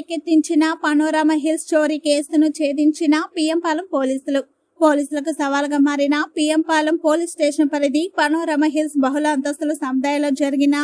రేకెత్తించిన panorama hills చోరీ కేసును ఛేదించిన పిఎంపాలెం పోలీసులు. పోలీసులకు సవాలుగా మారిన పిఎంపాలెం పోలీస్ స్టేషన్ పరిధి పనోరమ హిల్స్ బహుళ అంతస్తుల సముదాయంలో జరిగిన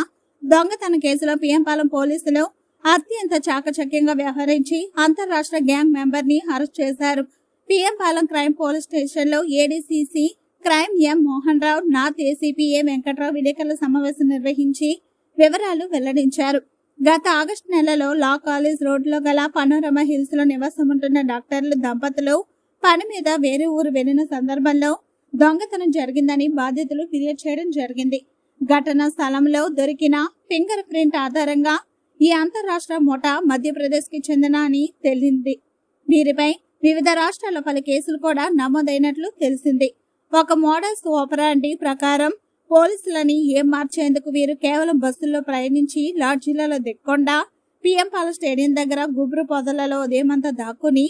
దొంగతన కేసులో పిఎంపాలెం పోలీసులు అత్యంత చాకచక్యంగా వ్యవహరించి అంతర్రాష్ట్ర గ్యాంగ్ మెంబర్ని అరెస్ట్ చేశారు. పిఎంపాలెం క్రైమ్ పోలీస్ స్టేషన్లో ADCC crime M Mohan Rao north ACP A Venkatrao విలేకరుల సమావేశం నిర్వహించి వివరాలు వెల్లడించారు. గత ఆగస్టు నెలలో లా కాలేజ్ రోడ్లో గల పనోరమ హిల్స్లో నివాసం ఉంటున్న డాక్టర్లు దంపతులు పని మీద వేరే ఊరు వెళ్ళిన సందర్భంలో దొంగతనం జరిగిందని బాధితులు ఫిర్యాదు చేయడం జరిగింది. ఘటనా స్థలంలో దొరికిన ఫింగర్ ప్రింట్ ఆధారంగా ఈ అంతరాష్ట్ర ముఠా మధ్యప్రదేశ్కి చెందిన అని తెలిసింది. వీరిపై వివిధ రాష్ట్రాల పలు కేసులు కూడా నమోదైనట్లు తెలిసింది. ఒక మోడల్స్ ఓపరాంటి ప్రకారం పోలీసులని ఏం మార్చేందుకు వీరు కేవలం బస్సుల్లో ప్రయాణించి లాడ్జీలలో దిక్కొండ పిఎం పాల స్టేడియం దగ్గర గుబురు పొదలలో ఉదయమంతా దాక్కుని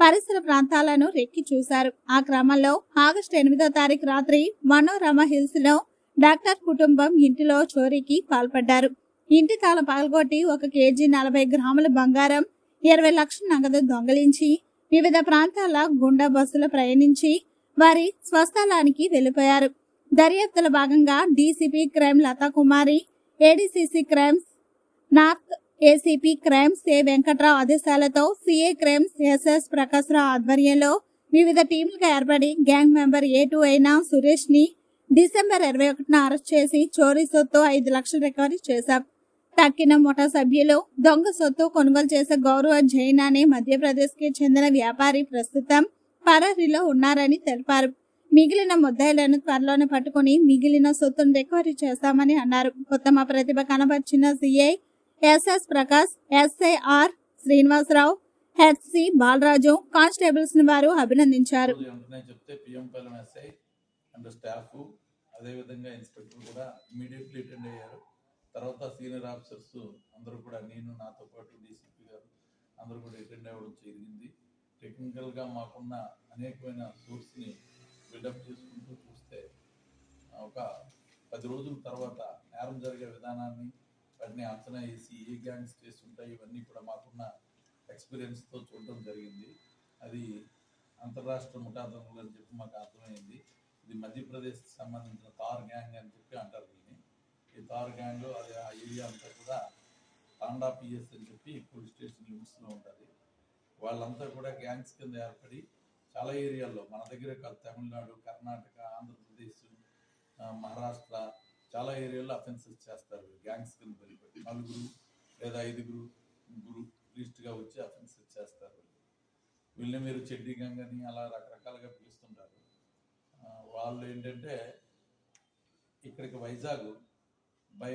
పరిసర ప్రాంతాలను రెక్కి చూశారు. ఆ క్రమంలో ఆగస్టు ఎనిమిదో తారీఖు రాత్రి మనోరమ హిల్స్లో డాక్టర్ కుటుంబం ఇంటిలో చోరీకి పాల్పడ్డారు. ఇంటి తాళం పగలగొట్టి ఒక కేజీ నలభై గ్రాముల బంగారం ఇరవై లక్షల నగదు దొంగలించి వివిధ ప్రాంతాల గుండా బస్సులో ప్రయాణించి వారి స్వస్థలానికి వెళ్ళిపోయారు దర్యాప్తుల భాగంగా DCP crime Latha Kumari ADCC crimes north ACP crimes A Venkatrao ఆదేశాలతో సిఏ క్రైమ్స్ ఎస్ఎస్ ప్రకాశ్రావు ఆధ్వర్యంలో వివిధ టీములుగా ఏర్పడి గ్యాంగ్ మెంబర్ ఏ టూ అయిన సురేష్ని డిసెంబర్ ఇరవై ఒకటిన అరెస్ట్ చేసి చోరీ సొత్తు ఐదు లక్షలు రికవరీ చేశాం. తక్కిన ముఠా సభ్యులు దొంగ సొత్తు కొనుగోలు చేసే గౌరవ జైన్ అనే మధ్యప్రదేశ్కి చెందిన వ్యాపారి ప్రస్తుతం పరారీలో ఉన్నారని తెలిపారు. మిగిలిన ముద్దాయిలను త్వరలోనే పట్టుకుని మిగిలిన సొత్తును రికవరీ చేస్తామని అన్నారు. ఉత్తమ ప్రతిభ కనబర్చిన CI SS Prakash SI R Srinivasarao HC Balaraju constables వారు అభినందించారు. చెప్తే పిఎం అండ్ స్టాఫ్ అదేవిధంగా ఇన్స్పెక్టర్ కూడా ఇమీడియట్లీ అటెండ్ అయ్యారు. తర్వాత సీనియర్ ఆఫీసర్స్ అందరూ కూడా నేను నాతో పాటు డీసీపీ గారు అందరూ కూడా అటెండ్ అవ్వడం జరిగింది. టెక్నికల్గా మాకున్న అనేకమైన సోర్స్ని బిల్డప్ చేసుకుంటూ చూస్తే ఒక పది రోజుల తర్వాత నేరం జరిగే విధానాన్ని వాటిని అంచనా వేసి ఏ గ్యాంగ్స్ చేస్తుంటాయి ఇవన్నీ కూడా మాకున్న ఎక్స్పీరియన్స్తో చూడడం జరిగింది. అది అంతర్రాష్ట్ర ముఠాదములు అని చెప్పి మాకు అర్థమైంది. ఇది మధ్యప్రదేశ్కి సంబంధించిన తార్ గ్యాంగ్ అని చెప్పి అంటారు దీన్ని. ఈ తార్ గ్యాంగ్ అది ఆ ఏరియా అంతా కూడా తాండా పిఎస్ అని చెప్పి పోలీస్ స్టేషన్ లిమిట్స్లో ఉంటుంది. వాళ్ళంతా కూడా గ్యాంగ్స్ కింద ఏర్పడి చాలా ఏరియాల్లో మన దగ్గర కాదు. తమిళనాడు కర్ణాటక ఆంధ్రప్రదేశ్ మహారాష్ట్ర చాలా ఏరియాల్లో అఫెన్సెస్ చేస్తారు. గ్యాంగ్స్ కింద వెళ్ళిపోయి నలుగురు లేదా ఐదుగురు ముగ్గురు లిస్ట్గా వచ్చి అఫెన్సెస్ చేస్తారు. వీళ్ళని మీరు చెడ్డీ గంగ్ అని అలా రకరకాలుగా పిలుస్తుంటారు. వాళ్ళు ఏంటంటే ఇక్కడికి వైజాగ్ బై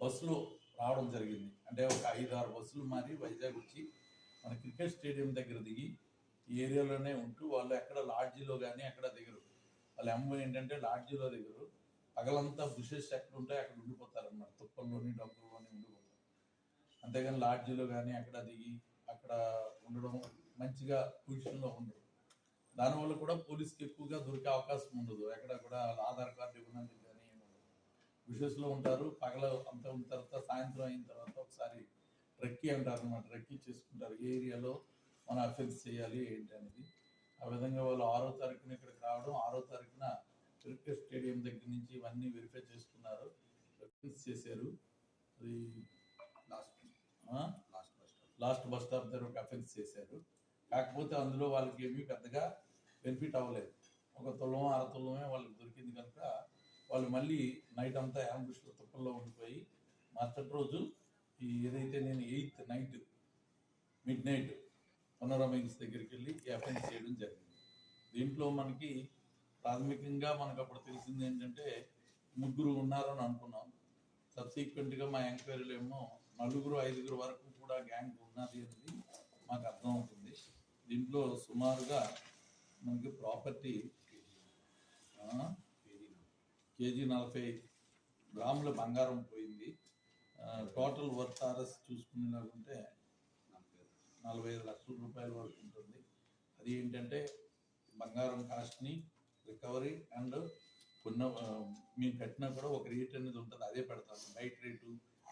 బస్సులో రావడం జరిగింది. అంటే ఒక ఐదు ఆరు బస్సులు మారి వైజాగ్ వచ్చి మన క్రికెట్ స్టేడియం దగ్గర దిగి ఏరియాలోనే ఉంటూ వాళ్ళు ఎక్కడ లాడ్జీలో కానీ ఎక్కడ దిగరు. వాళ్ళ అమ్మ ఏంటంటే లాడ్జీలో దిగరు. పగలంతా బుషెస్ ఎక్కడ ఉంటాయి అక్కడ ఉండిపోతారు అన్నమాట తుప్పల్లోని డబ్బుల్లోని ఉండిపోతారు. అంతేగాని లాడ్జీలో కానీ అక్కడ దిగి అక్కడ ఉండడం మంచిగా పొజిషన్లో ఉండరు దానివల్ల కూడా పోలీస్కి ఎక్కువగా దొరికే అవకాశం ఉండదు. ఎక్కడ కూడా ఆధార్ కార్డు ఇవ్వడానికి కానీ బుషెస్లో విషెస్లో ఉంటారు పగల అంతా ఉన్న తర్వాత సాయంత్రం అయిన తర్వాత ఒకసారి రెక్కీ అంటారు అనమాట రెక్కీ చేసుకుంటారు. ఏరియాలో మనం అఫెన్స్ చేయాలి ఏంటి అనేది. ఆ విధంగా వాళ్ళు ఆరో తారీఖున ఇక్కడికి రావడం ఆరో తారీఖున క్రికెట్ స్టేడియం దగ్గర నుంచి ఇవన్నీ వెరిఫై చేసుకున్నారు. చేశారు. అది ఆ? లాస్ట్ బస్ స్టాప్ దగ్గర ఒక అఫెన్స్ చేశారు. కాకపోతే అందులో వాళ్ళకి ఏమీ పెద్దగా బెనిఫిట్ అవ్వలేదు. ఒక తులం అర తులమే వాళ్ళకి దొరికింది కనుక వాళ్ళు మళ్ళీ నైట్ అంతా యాంబుష్లో తుప్పల్లో ఉండిపోయి మరుసటి రోజు ఈ ఏదైతే నేను ఎయిత్ నైట్ మిడ్ నైట్ పనోరమిక్స్ దగ్గరికి వెళ్ళి ఈ చేయడం జరిగింది. దీంట్లో మనకి ప్రాథమికంగా మనకు అప్పుడు తెలిసింది ఏంటంటే ముగ్గురు ఉన్నారని అనుకున్నాం. సబ్సీక్వెంట్గా మా ఎంక్వైరీలు ఏమో నలుగురు ఐదుగురు వరకు కూడా గ్యాంగ్ ఉన్నది అనేది మాకు అర్థమవుతుంది దీంట్లో సుమారుగా మనకి ప్రాపర్టీ కేజీ నలభై గ్రాముల బంగారం పోయింది. టోటల్ వర్త్ ఆర్ఎస్ చూసుకునేలాగుంటే నలభై ఐదు లక్షల రూపాయల వరకు ఉంటుంది. అది ఏంటంటే బంగారం కాస్ట్ని రికవరీ అండ్ కొన్న మేము కట్టినా కూడా ఒక రేట్ అనేది ఉంటుంది. అదే పెడతాం బయట రేటు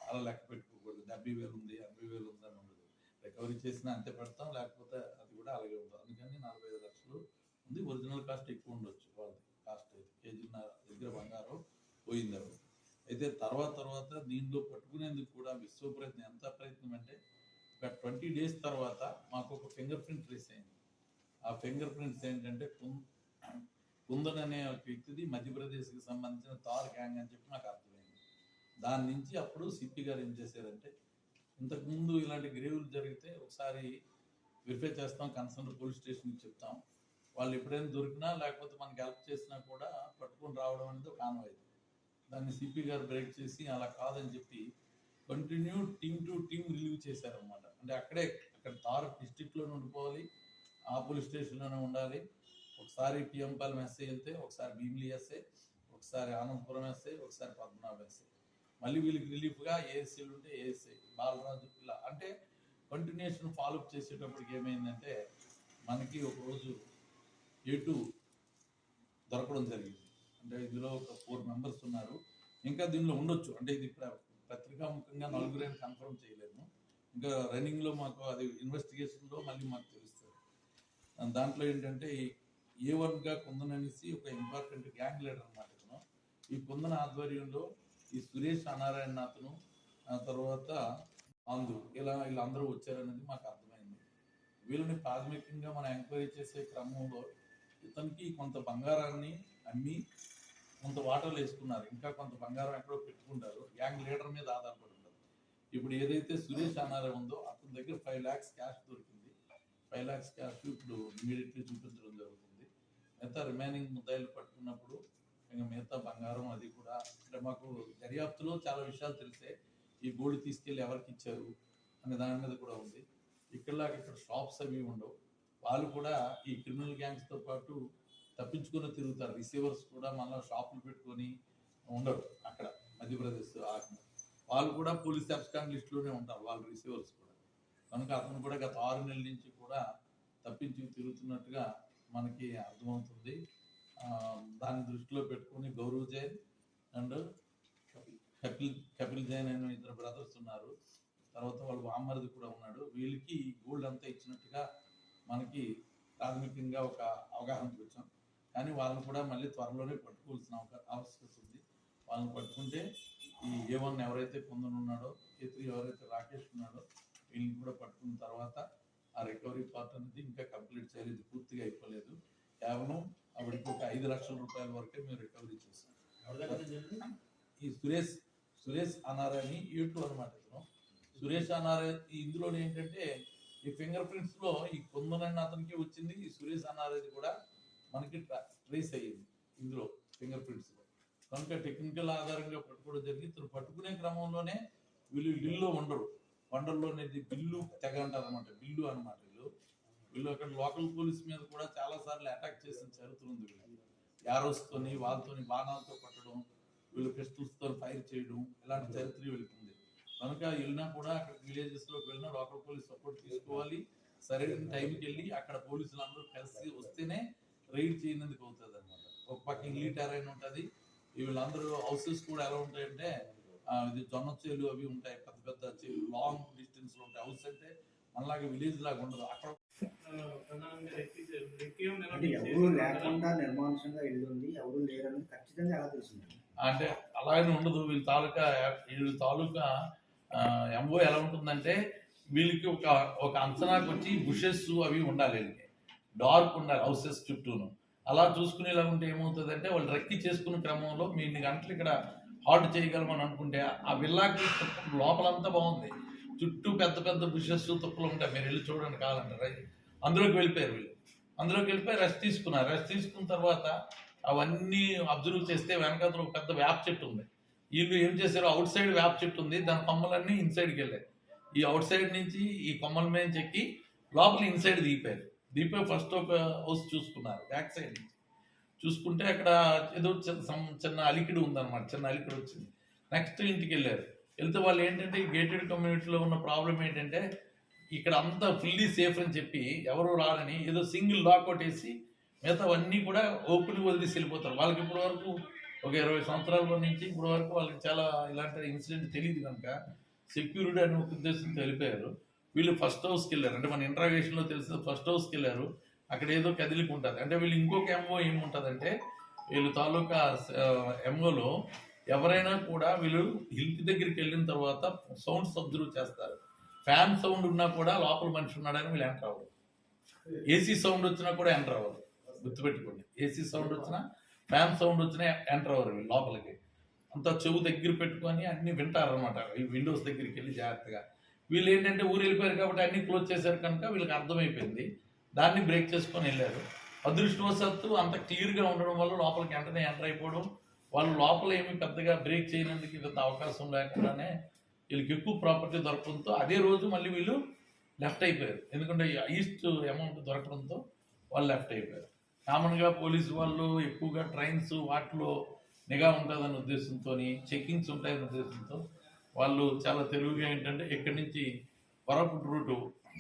అలా లెక్క పెట్టుకోకూడదు. డెబ్బై వేలు ఉంది ఎనభై వేలు ఉంది అని ఉండదు. రికవరీ చేసినా అంతే పెడతాం లేకపోతే అది కూడా అలాగే ఉంటుంది అందుకని నలభై ఐదు లక్షలు ఉంది. ఒరిజినల్ కాస్ట్ ఎక్కువ ఉండొచ్చు వాళ్ళది. కాస్ట్ అయితే కేజీ దగ్గర బంగారం పోయింది. అయితే తర్వాత తర్వాత దీనిలో పట్టుకునేందుకు కూడా విశ్వ ప్రయత్నం ఎంత ప్రయత్నం అంటే ఒక ట్వంటీ డేస్ తర్వాత మాకు ఒక ఫింగర్ ప్రింట్ ట్రేస్ అయింది. ఆ ఫింగర్ ప్రింట్స్ ఏంటంటే కుందన్ అనే ఒక వ్యక్తిది మధ్యప్రదేశ్కి సంబంధించిన తార్ గ్యాంగ్ అని చెప్పి నాకు అర్థమైంది. దాని నుంచి అప్పుడు సిప్పి గారు ఏం చేశారంటే ఇంతకుముందు ఇలాంటి గ్రేవులు జరిగితే ఒకసారి వెరిఫై చేస్తాం కన్సర్న్ పోలీస్ స్టేషన్కి చెప్తాం. వాళ్ళు ఎప్పుడైనా దొరికినా లేకపోతే మనకి హెల్ప్ చేసినా కూడా పట్టుకొని రావడం అనేది ఒక ఆనవాయితీ. దాన్ని సిపి గారు బ్రేక్ చేసి అలా కాదని చెప్పి continue team to team relieve చేశారనమాట అంటే అక్కడే అక్కడ తార్ డిస్టిక్లోనే ఉండిపోవాలి. ఆ పోలీస్ స్టేషన్లోనే ఉండాలి. ఒకసారి పిఎంపాలెం ఎస్ఐ వెళ్తే ఒకసారి భీమిలి ఎస్ఐ ఒకసారి ఆనందపురం ఎస్ఐ ఒకసారి పద్మనాభ ఎస్ఐ మళ్ళీ వీళ్ళకి రిలీఫ్గా ఏఎస్సీలు ఉంటే ఏఎస్ఐ బాలరాజు ఇలా అంటే కంటిన్యూషన్ ఫాలోఅప్ చేసేటప్పటికి ఏమైందంటే మనకి ఒకరోజు ఎటు దొరకడం జరిగింది. అంటే ఇందులో ఒక ఫోర్ మెంబర్స్ ఉన్నారు. ఇంకా దీనిలో ఉండొచ్చు. అంటే ఇది పత్రికాముఖంగా నలుగురే కన్ఫర్మ్ చేయలేము. ఇంకా రన్నింగ్లో మాకు అది ఇన్వెస్టిగేషన్లో మళ్ళీ మాకు తెలుస్తుంది. దాంట్లో ఏంటంటే ఏ వన్గా కుందన్ అనేసి ఒక ఇంపార్టెంట్ గ్యాంగ్ లీడర్ అనమాట ఇతను. ఈ కుందన ఆధ్వర్యంలో ఈ సురేష్ అనారాయణ అతను ఆ తర్వాత అందు ఇలా వీళ్ళందరూ వచ్చారనేది మాకు అర్థమైంది. వీళ్ళని ప్రాథమికంగా మనం ఎంక్వైరీ చేసే క్రమంలో ఇతనికి కొంత బంగారాన్ని అమ్మి కొంత వాటర్లు వేసుకున్నారు. ఇంకా కొంత బంగారం ఎక్కడో పెట్టుకుంటారు. గ్యాంగ్ లీడర్ మీద ఆధారపడి ఉంటారు. ఇప్పుడు ఏదైతే సురేష్ అన్నారా ఉందో అతని దగ్గర ఫైవ్ ల్యాక్స్ క్యాష్ దొరికింది. ఫైవ్ ల్యాక్స్ క్యాష్ ఇప్పుడు ఇమీడియట్లీ చూపించడం జరుగుతుంది. మిగతా రిమైనింగ్ ముద్దాయిలు పట్టుకున్నప్పుడు ఇంకా మిగతా బంగారం అది కూడా. అంటే మాకు దర్యాప్తులో చాలా విషయాలు తెలిసే ఈ గోల్డ్ తీసుకెళ్ళి ఎవరికి ఇచ్చారు అనే దాని మీద కూడా ఉంది. ఇక్కడలాగా ఇక్కడ షాప్స్ అవి ఉండవు. వాళ్ళు కూడా ఈ క్రిమినల్ గ్యాంగ్స్తో పాటు తప్పించుకుని తిరుగుతారు. రిసీవర్స్ కూడా మళ్ళీ షాపులు పెట్టుకొని ఉండరు అక్కడ మధ్యప్రదేశ్ వాళ్ళు కూడా పోలీస్ అబ్స్కాండ్ లిస్టులోనే ఉంటారు వాళ్ళు రిసీవర్స్ కూడా. కనుక అతను కూడా గత ఆరు నెలల నుంచి కూడా తప్పించి తిరుగుతున్నట్టుగా మనకి అర్థమవుతుంది. దాన్ని దృష్టిలో పెట్టుకొని గౌరవ్ జైన్ అండ్ కపిల్ కపిల్ జైన్ అనే ఇద్దరు బ్రదర్స్ ఉన్నారు. తర్వాత వాళ్ళు బామ్మరిది కూడా ఉన్నాడు. వీళ్ళకి గోల్డ్ అంతా ఇచ్చినట్టుగా మనకి ప్రాథమికంగా ఒక అవగాహనకు వచ్చాం. కానీ వాళ్ళని కూడా మళ్ళీ త్వరలోనే పట్టుకోవాల్సిన ఆవశ్యకత ఉంది. వాళ్ళని పట్టుకుంటే ఈ ఏ వన్ ఎవరైతే పొందనున్నాడో ఏ త్రీ ఎవరైతే రాకేష్ ఉన్నాడో వీళ్ళని కూడా పట్టుకున్న తర్వాత ఆ రికవరీ పార్ట్ అనేది ఇంకా కంప్లీట్ చేయలేదు పూర్తిగా అయిపోలేదు. కేవలం ఆవిడకి ఒక ఐదు లక్షల రూపాయల వరకే మేము రికవరీ చేసాం ఈ సురేష్ సురేష్ అనారా అని యూట్యూబ్ అనమాట ఇతను. సురేష్ అనారా ఇందులో ఏంటంటే ఈ ఫింగర్ ప్రింట్స్లో ఈ కొందనన్న అతనికి వచ్చింది ఈ సురేష్ అనారేది కూడా మనకి ట్రేస్ అయ్యింది ఇందులో ఫింగర్ ప్రింట్స్లో. కనుక టెక్నికల్ ఆధారంగా పట్టుకోవడం జరిగింది. ఇతను పట్టుకునే క్రమంలోనే వీళ్ళు ఇల్లులో ఉండరు. వండర్లో అనేది బిల్లు తెగ అంటారు అనమాట బిల్లు అనమాట వీళ్ళు. వీళ్ళు అక్కడ లోకల్ పోలీస్ మీద కూడా చాలా సార్లు అటాక్ చేసిన చరిత్ర ఉంది వీళ్ళు యారోస్తోని వాళ్ళతోని బాణాలతో కొట్టడం వీళ్ళు పిస్టల్స్తో ఫైర్ చేయడం ఇలాంటి చరిత్ర వెళుతుంది కనుక వెళ్ళినా కూడా అక్కడ విలేజెస్లోకి వెళ్ళినా లోకల్ పోలీస్ సపోర్ట్ తీసుకోవాలి. సరైన టైంకి వెళ్ళి అక్కడ పోలీసులు అందరూ కలిసి వస్తేనే రైడ్ చేయనందుకు అవుతుంది అనమాట ఒక పక్క ఇంగ్లీ టెరైన్ ఉంటుంది. వీళ్ళందరూ హౌసెస్ కూడా ఎలా ఉంటాయంటే ఇది జొన్న చేలు అవి ఉంటాయి. పెద్ద పెద్ద లాంగ్ డిస్టెన్స్లో ఉంటాయి. హౌస్ అంటే మనలాగా విలేజ్ లాగా ఉండదు. అక్కడ అంటే ఎవరు లేకుండా నిర్మానుషంగా ఇల్లు ఉంది ఎవరు లేరని ఖచ్చితంగా ఎలా తెలుస్తుంది? అంటే అలాగనే ఉండదు. వీళ్ళ తాలూకా వీళ్ళ తాలూకా ఎంఓ ఎలా ఉంటుందంటే వీళ్ళకి ఒక ఒక అంచనాకు వచ్చి బుషెస్ అవి ఉండాలి వీళ్ళకి. డార్క్ ఉండాలి హౌసెస్ చుట్టూను. అలా చూసుకునేలా ఉంటే ఏమవుతుందంటే వాళ్ళు రెక్కి చేసుకునే క్రమంలో మీ ఇన్ని గంటలు ఇక్కడ హాల్ట్ చేయగలమని అనుకుంటే ఆ విల్లాకి లోపలంతా బాగుంది. చుట్టూ పెద్ద పెద్ద బుషెస్ తుప్పలు ఉంటాయి. మీరు వెళ్ళి చూడండి కావాలంటే అందులోకి వెళ్ళిపోయారు వీళ్ళు. అందులోకి వెళ్ళిపోయి రెస్ట్ తీసుకున్నారు. రెస్ట్ తీసుకున్న తర్వాత అవన్నీ అబ్జర్వ్ చేస్తే వెనకాతల ఒక పెద్ద వేప చెట్టు ఉంది. వీళ్ళు ఏం చేశారు? అవుట్ సైడ్ వేప చెట్టు ఉంది. దాని కొమ్మలన్నీ ఇన్సైడ్కి వెళ్ళాయి. ఈ అవుట్ సైడ్ నుంచి ఈ కొమ్మల మీద చెక్కి లోపల ఇన్సైడ్ దిగిపోయారు. దీపే ఫస్ట్ ఒక హౌస్ చూసుకున్నారు బ్యాక్ సైడ్ నుంచి. చూసుకుంటే అక్కడ ఏదో చిన్న చిన్న అలికిడి ఉందన్నమాట చిన్న అలికిడి వచ్చింది. నెక్స్ట్ ఇంటికి వెళ్ళారు. వెళ్తే వాళ్ళు ఏంటంటే ఈ గేటెడ్ కమ్యూనిటీలో ఉన్న ప్రాబ్లం ఏంటంటే ఇక్కడ అంతా ఫుల్లీ సేఫ్ అని చెప్పి ఎవరు రారని ఏదో సింగిల్ లాక్ వేసి మిగతావన్నీ కూడా ఓపెన్ వదిలేసి వెళ్ళిపోతారు. వాళ్ళకి ఇప్పటి వరకు ఒక ఇరవై సంవత్సరాల నుంచి ఇప్పటి వరకు వాళ్ళకి చాలా ఇలాంటి ఇన్సిడెంట్ తెలియదు కనుక సెక్యూరిటీ అనే ఒక ఉద్దేశంతో వెళ్ళిపోయారు. వీళ్ళు ఫస్ట్ హౌస్కి వెళ్ళారు. అంటే మన ఇంట్రాగేషన్లో తెలిసిన ఫస్ట్ హౌస్కి వెళ్ళారు. అక్కడ ఏదో కదిలికి ఉంటుంది. అంటే వీళ్ళు ఇంకొక ఎంఓ ఏముంటుందంటే వీళ్ళు తాలూకా ఎంఓలో ఎవరైనా కూడా వీళ్ళు ఇంటి దగ్గరికి వెళ్ళిన తర్వాత సౌండ్స్ అబ్జర్వ్ చేస్తారు. ఫ్యాన్ సౌండ్ ఉన్నా కూడా లోపల మనిషి ఉన్నాడని వీళ్ళు ఎంటర్ అవ్వరు. ఏసీ సౌండ్ వచ్చినా కూడా ఎంటర్ అవ్వరు. గుర్తుపెట్టుకోండి. ఏసీ సౌండ్ వచ్చినా ఫ్యాన్ సౌండ్ వచ్చినా ఎంటర్ అవ్వరు వీళ్ళు లోపలికి. అంతా చెవు దగ్గర పెట్టుకొని అన్ని వింటారు అనమాట ఈ విండోస్ దగ్గరికి వెళ్ళి జాగ్రత్తగా. వీళ్ళు ఏంటంటే ఊరు వెళ్ళిపోయారు కాబట్టి అన్ని క్లోజ్ చేశారు కనుక వీళ్ళకి అర్థమైపోయింది. దాన్ని బ్రేక్ చేసుకొని వెళ్ళారు. అదృష్టవశాత్తు అంత క్లియర్గా ఉండడం వల్ల లోపలికి వెంటనే ఎంటర్ అయిపోవడం వాళ్ళు లోపల ఏమి పెద్దగా బ్రేక్ చేయనందుకు ఇంత అవకాశం లేకుండానే వీళ్ళకి ఎక్కువ ప్రాపర్టీ దొరకడంతో అదే రోజు మళ్ళీ వీళ్ళు లెఫ్ట్ అయిపోయారు. ఎందుకంటే ఈస్ట్ అమౌంట్ దొరకడంతో వాళ్ళు లెఫ్ట్ అయిపోయారు. కామన్గా పోలీసు వాళ్ళు ఎక్కువగా ట్రైన్స్ వాటిలో నిఘా ఉంటుందనే ఉద్దేశంతో చెక్కింగ్స్ ఉంటాయనే ఉద్దేశంతో వాళ్ళు చాలా తెలివిగా ఏంటంటే ఇక్కడి నుంచి కొరపుట్ రూటు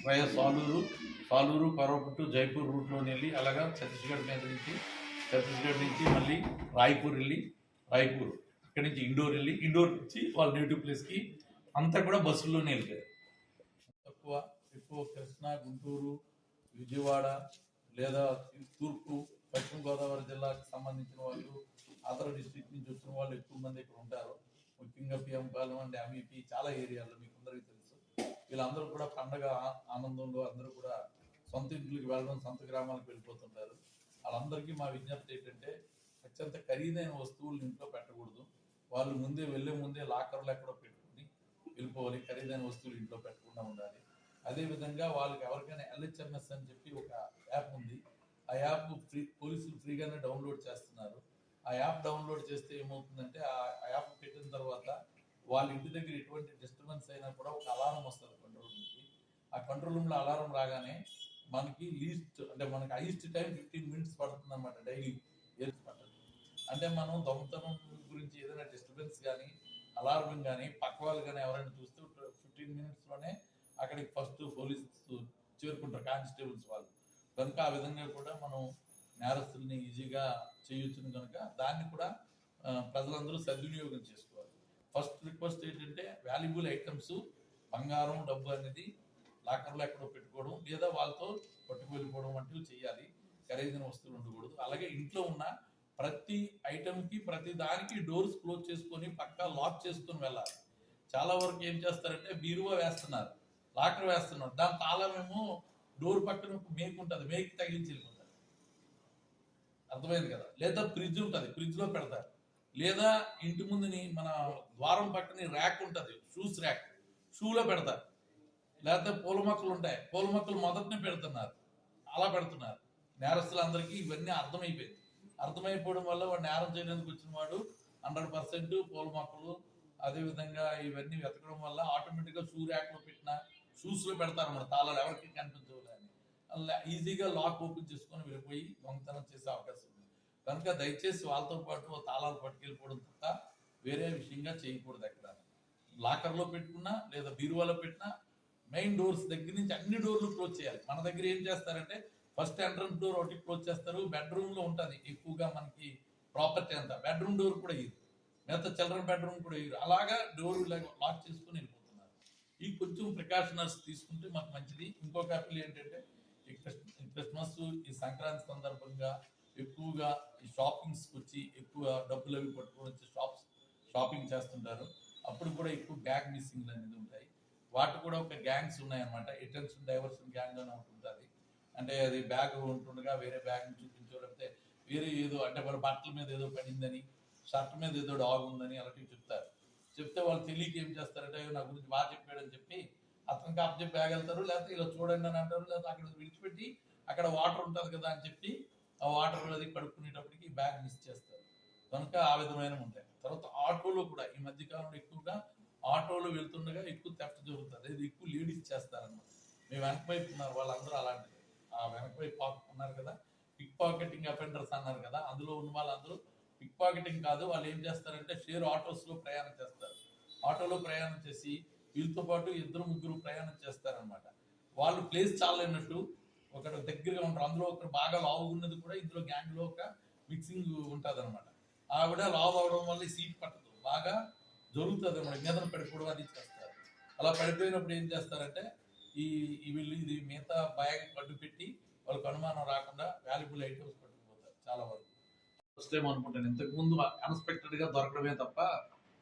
వయా సాలూరు సాలూరు కొరపుట్టు జైపూర్ రూట్లోని వెళ్ళి అలాగా ఛత్తీస్గఢ్ మీద నుంచి ఛత్తీస్గఢ్ నుంచి మళ్ళీ రాయ్పూర్ వెళ్ళి రాయ్పూర్ ఇక్కడి నుంచి ఇండోర్ వెళ్ళి ఇండోర్ నుంచి వాళ్ళ నేటివ్ ప్లేస్కి అంతా కూడా బస్సుల్లోనే వెళ్ళారు తక్కువ ఎక్కువ కృష్ణా గుంటూరు విజయవాడ లేదా తూర్పు పశ్చిమ గోదావరి జిల్లాకు సంబంధించిన వాళ్ళు అదర్ డిస్ట్రిక్ట్ నుంచి వచ్చిన వాళ్ళు ఎక్కువ మంది ఇక్కడ ఉంటారు. ముఖ్యంగా పిఎం పాలెం అండ్ చాలా ఏరియాల్లో మీకు అందరికీ తెలుసు. వీళ్ళందరూ కూడా పండగ ఆనందంలో అందరూ కూడా సొంత ఇంట్లోకి వెళ్ళడం సొంత గ్రామాలకు వెళ్ళిపోతుంటారు. వాళ్ళందరికీ మా విజ్ఞప్తి ఏంటంటే అత్యంత ఖరీదైన వస్తువులు ఇంట్లో పెట్టకూడదు. వాళ్ళు ముందే వెళ్ళే ముందే లాకర్లు ఎక్కడో పెట్టుకుని వెళ్ళిపోవాలి. ఖరీదైన వస్తువులు ఇంట్లో పెట్టకుండా ఉండాలి. అదేవిధంగా వాళ్ళకి ఎవరికైనా ఎల్హెచ్ఎంఎస్ అని చెప్పి ఒక యాప్ ఉంది. ఆ యాప్ ఫ్రీ పోలీసులు ఫ్రీగానే డౌన్లోడ్ చేస్తున్నారు. ఆ యాప్ డౌన్లోడ్ చేస్తే ఏమవుతుందంటే ఆ యాప్ పెట్టిన తర్వాత వాళ్ళ ఇంటి దగ్గర ఎటువంటి డిస్టర్బెన్స్ అయినా కూడా ఒక అలారం వస్తుంది కంట్రోల్ రూమ్కి ఆ కంట్రోల్ రూమ్లో అలారం రాగానే మనకి లీస్ట్ అంటే మనకి హైయెస్ట్ టైం ఫిఫ్టీన్ మినిట్స్ పడుతుంది అనమాట డైలీ ఇయర్స్ పట్టదు. అంటే మనం దొంగతనం గురించి ఏదైనా డిస్టర్బెన్స్ కానీ అలారం కానీ పక్క వాళ్ళు కానీ ఎవరైనా చూస్తే ఫిఫ్టీన్ మినిట్స్లోనే అక్కడికి ఫస్ట్ పోలీస్ చేరుకుంటారు కానిస్టేబుల్స్ వాళ్ళు. కనుక ఆ విధంగా కూడా మనం నేరస్తుల్ని ఈజీగా చేయొచ్చును కనుక దాన్ని కూడా ప్రజలందరూ సద్వినియోగం చేసుకోవాలి. ఫస్ట్ రిక్వెస్ట్ ఏంటంటే వాల్యుబుల్ ఐటమ్స్ బంగారం డబ్బు అనేది లాకర్లో ఎక్కడో పెట్టుకోవడం లేదా వాళ్ళతో పట్టుకువెళ్ళిపోవడం వంటివి చేయాలి. ఖరీదైన వస్తువులు ఉండకూడదు. అలాగే ఇంట్లో ఉన్న ప్రతి ఐటమ్కి ప్రతి దానికి డోర్స్ క్లోజ్ చేసుకొని పక్కా లాక్ చేసుకొని వెళ్ళాలి. చాలా వరకు ఏం చేస్తారంటే బీరువా వేస్తున్నారు లాకర్ వేస్తున్నారు. దాని తాళమేమో డోర్ పక్కన మేకు ఉంటుంది మేక్ తగిలించి అర్థమైంది కదా? లేదా ఫ్రిడ్జ్ ఉంటుంది ఫ్రిడ్జ్లో పెడతారు. లేదా ఇంటి ముందుని మన ద్వారం పక్కన ర్యాక్ ఉంటుంది షూస్ ర్యాక్. షూలో పెడతారు. లేకపోతే పూల మొక్కలు ఉంటాయి. పూల మొక్కలు మొదటిని పెడుతున్నారు. అలా పెడుతున్నారు. నేరస్తులందరికీ ఇవన్నీ అర్థమైపోయింది అర్థమైపోవడం వల్ల వాడు నేరం చేయడానికి వచ్చిన వాడు హండ్రెడ్ పర్సెంట్ పూల మొక్కలు అదేవిధంగా ఇవన్నీ వెతకడం వల్ల ఆటోమేటిక్గా షూ ర్యాక్లో పెట్టిన షూస్లో పెడతారు మన తాళాలు ఎవరికి కనిపించవు. ఈజీగా లాక్ ఓపెన్ చేసుకొని వెళ్ళిపోయి దొంగతనం చేసే అవకాశం ఉంది. కనుక దయచేసి వాళ్ళతో పాటు తాళాలు పట్టుకెళ్ళిపోవడం తప్ప వేరే విషయంగా చేయకూడదు అక్కడ లాకర్లో పెట్టుకున్నా లేదా బీరువాలో పెట్టినా మెయిన్ డోర్స్ దగ్గర నుంచి అన్ని డోర్లు క్లోజ్ చేయాలి. మన దగ్గర ఏం చేస్తారంటే ఫస్ట్ ఎంట్రన్స్ డోర్ ఒకటి క్లోజ్ చేస్తారు. బెడ్రూమ్లో ఉంటుంది. ఎక్కువగా మనకి ప్రాపర్టీ అంతా. బెడ్రూమ్ డోర్ కూడా ఇది మిగతా చిల్డ్రన్ బెడ్రూమ్ కూడా ఇయ్యరు అలాగా డోర్ లాక్ చేసుకుని వెళ్ళిపోతున్నారు. ఈ కొంచెం ప్రికాషనర్స్ తీసుకుంటే మాకు మంచిది. ఇంకొక అప్పీల్ ఏంటంటే ఈ క్రిస్మస్ ఈ సంక్రాంతి సందర్భంగా ఎక్కువగా ఈ షాపింగ్స్కి వచ్చి ఎక్కువ డబ్బులు అవి పట్టుకొని వచ్చి షాప్స్ షాపింగ్ చేస్తుంటారు. అప్పుడు కూడా ఎక్కువ బ్యాగ్ మిస్సింగ్లు అనేది ఉంటాయి. వాటి కూడా ఒక గ్యాంగ్స్ ఉన్నాయన్నమాట. అటెన్షన్ డైవర్షన్ గ్యాంగ్ అని ఒకటి ఉంటుంది. అంటే అది బ్యాగ్ ఉంటుండగా వేరే బ్యాగ్ చూపించో లేకపోతే వేరే ఏదో అంటే వాళ్ళ బట్టల మీద ఏదో పడిందని షర్ట్ మీద ఏదో డాగ్ ఉందని అలాంటివి చెప్తారు. చెప్తే వాళ్ళు తెలియక ఏం చేస్తారంటే నా గురించి బాగా చెప్పాడని చెప్పి అతనికి అప్ చెప్పి బ్యాగ్ వెళ్తారు లేకపోతే ఇలా చూడండి అని అంటారు లేకపోతే అక్కడ విడిచిపెట్టి అక్కడ వాటర్ ఉంటుంది కదా అని చెప్పి ఆ వాటర్ అది కడుక్కునేటప్పటికి బ్యాగ్ మిస్ చేస్తారు. కనుక ఆ విధమైన ఉంటాయి. తర్వాత ఆటోలో కూడా ఈ మధ్య కాలంలో ఎక్కువగా ఆటోలో వెళ్తుండగా ఎక్కువ థెఫ్ట్ జరుగుతుంది. ఇది ఎక్కువ లేడీస్ చేస్తారన్నమాట. మీ వెనక వైపు ఉన్నారు వాళ్ళందరూ అలాంటిది. ఆ వెనక వైపు ఉన్నారు కదా పిక్ పాకెటింగ్ అఫెండర్స్ అన్నారు కదా అందులో ఉన్న వాళ్ళందరూ పిక్ పాకెటింగ్ కాదు వాళ్ళు ఏం చేస్తారంటే షేర్ ఆటోస్లో ప్రయాణం చేస్తారు. ఆటోలో ప్రయాణం చేసి వీళ్ళతో పాటు ఇద్దరు ముగ్గురు ప్రయాణం చేస్తారనమాట వాళ్ళు ప్లేస్ చాలన్నట్టు ఒకటి దగ్గరగా ఉంటారు అందులో ఒకరు బాగా లావు ఉన్నది కూడా ఇందులో గ్యాంగ్లో ఒక మిక్సింగ్ ఉంటుంది అనమాట ఆవిడ లావు అవడం వల్ల సీట్ పట్టదు. బాగా జరుగుతుంది అనమాట మీద పడిపోవడం అది చేస్తారు. అలా పడిపోయినప్పుడు ఏం చేస్తారంటే ఈ వీళ్ళు ఇది మిగతా బ్యాగ్ పట్టు పెట్టి వాళ్ళకి అనుమానం రాకుండా వాల్యుబుల్ ఐటమ్స్ పట్టుకుపోతారు చాలా వరకు. ఫస్ట్ టైం అనుకుంటాను. ఇంతకు ముందు అన్ఎక్స్పెక్టెడ్గా దొరకడమే తప్ప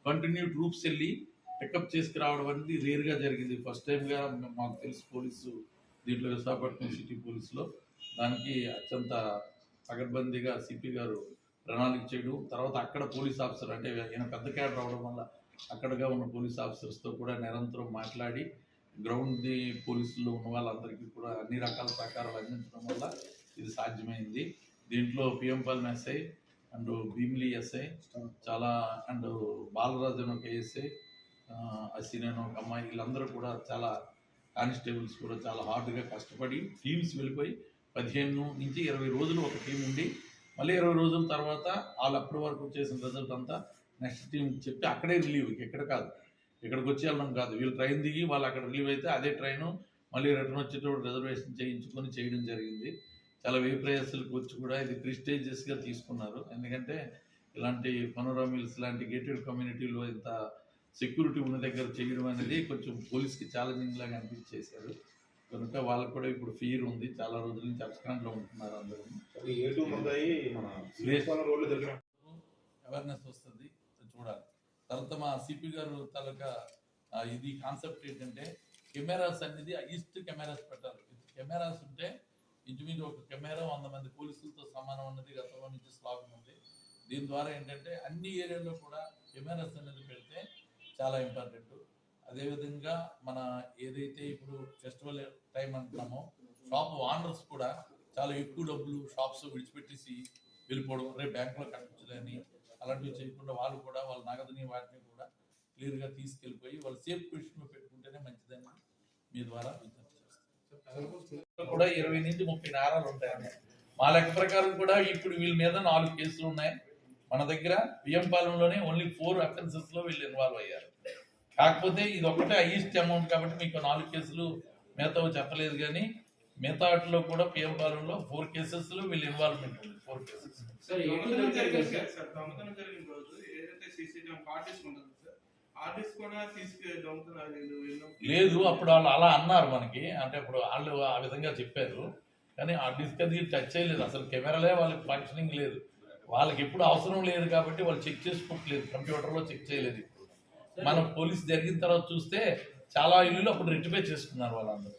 కంటిన్యూ ట్రూప్స్ వెళ్ళి పికప్ చేసుకురావడం అనేది రేర్గా జరిగింది. ఫస్ట్ టైంగా మాకు తెలుసు పోలీసు దీంట్లో విశాఖపట్నం సిటీ పోలీసులో. దానికి అత్యంత పకడ్బందీగా సిపి గారు ప్రణాళిక చేయడం. తర్వాత అక్కడ పోలీస్ ఆఫీసర్ అంటే ఈయన పెద్ద క్యాడర్ అవడం వల్ల అక్కడగా ఉన్న పోలీస్ ఆఫీసర్స్తో కూడా నిరంతరం మాట్లాడి గ్రౌండ్ ది పోలీసుల్లో ఉన్న వాళ్ళందరికీ కూడా అన్ని రకాల సహకారాలు అందించడం వల్ల ఇది సాధ్యమైంది. దీంట్లో PM SI and Bheemili SI చాలా అండ్ బాలరాజు ఒక ఎస్ఐ అసీన్ అని ఒక అమ్మాయి వీళ్ళందరూ కూడా చాలా కానిస్టేబుల్స్ కూడా చాలా హార్డ్గా కష్టపడి టీమ్స్ వెళ్ళిపోయి పదిహేను నుంచి ఇరవై రోజులు ఒక టీం ఉండి మళ్ళీ ఇరవై రోజుల తర్వాత వాళ్ళు అప్పటి వరకు చేసిన రిజల్ట్ అంతా నెక్స్ట్ టీం చెప్పి అక్కడే రిలీవ్ ఎక్కడ కాదు. ఇక్కడికి వచ్చి వెళ్ళడం కాదు. వీళ్ళు ట్రైన్ దిగి వాళ్ళు అక్కడ రిలీవ్ అయితే అదే ట్రైన్ మళ్ళీ రిటర్న్ వచ్చేటప్పుడు రిజర్వేషన్ చేయించుకొని చేయడం జరిగింది. చాలా వే ప్రయాసాలకు వచ్చి కూడా ఇది ప్రిస్టేజియస్గా తీసుకున్నారు. ఎందుకంటే ఇలాంటి పనోరా మిల్స్ లాంటి గేటెడ్ కమ్యూనిటీలో ఇంత సెక్యూరిటీ ఉన్న దగ్గర చేయడం అనేది కొంచెం పోలీస్కి ఛాలెంజింగ్ లాగా అనిపించేశారు. కనుక వాళ్ళకు కూడా ఇప్పుడు ఫీర్ ఉంది. చాలా రోజుల నుంచి అబ్స్కాండ్లో ఉంటున్నారు అందరూ. అవేర్నెస్ వస్తుంది. చూడాలి. తర్వాత మా సిపి గారు తాలూకా ఇది కాన్సెప్ట్ ఏంటంటే కెమెరాస్ అనేది ఈస్ట్ కెమెరాస్ పెట్టాలి. కెమెరాస్ ఉంటే ఇంచుమించు ఒక కెమెరా వంద మంది పోలీసులతో సమానం అన్నది గతంలో నుంచి స్లాబ్ ఉంది. దీని ద్వారా ఏంటంటే అన్ని ఏరియాల్లో కూడా కెమెరాస్ అనేది పెడితే చాలా ఇంపార్టెంట్ అదేవిధంగా మన ఏదైతే ఇప్పుడు ఫెస్టివల్ టైం అంటున్నామో షాప్ ఓనర్స్ కూడా చాలా ఎక్కువ డబ్బులు షాప్స్ విడిచిపెట్టేసి వెళ్ళిపోవడం రేపు బ్యాంకులో కట్టచ్చులని అలాంటివి చేయకుండా వాళ్ళు కూడా వాళ్ళ నగదుని వాటిని కూడా క్లియర్గా తీసుకెళ్ళిపోయి వాళ్ళు సేఫ్ పొజిషన్లో పెట్టుకుంటేనే మంచిదని మీ ద్వారా విజ్ఞప్తి చేస్తాను కూడా ఇరవై నుంచి ముప్పై నేరాలు ఉంటాయండి మా లెక్క ప్రకారం కూడా ఇప్పుడు వీళ్ళ మీద నాలుగు కేసులు ఉన్నాయి. మన దగ్గర బియ్యం పాలెంలోనే ఓన్లీ ఫోర్ అఫెన్సెస్లో వీళ్ళు ఇన్వాల్వ్ అయ్యారు. కాకపోతే ఇది ఒకటే హైయెస్ట్ అమౌంట్ కాబట్టి మీకు నాలుగు కేసులు మిగతా చెప్పలేదు కానీ మిగతా వాటిలో కూడా పిఎం పాలెంలో ఫోర్ కేసెస్లో వీళ్ళు ఇన్వాల్వ్మెంట్ ఉంది ఫోర్ కేసెస్ లేదు అప్పుడు వాళ్ళు అలా అన్నారు మనకి. అంటే అప్పుడు వాళ్ళు ఆ విధంగా చెప్పారు. కానీ ఆ డిస్క్ అది టచ్ చేయలేదు. అసలు కెమెరాలే వాళ్ళకి ఫంక్షనింగ్ లేదు. వాళ్ళకి ఎప్పుడు అవసరం లేదు కాబట్టి వాళ్ళు చెక్ చేసుకోవట్లేదు కంప్యూటర్లో చెక్ చేయలేదు. ఇప్పుడు మనం పోలీస్ జరిగిన తర్వాత చూస్తే చాలా ఇల్లులు అప్పుడు రెట్టిఫై చేసుకున్నారు వాళ్ళందరూ.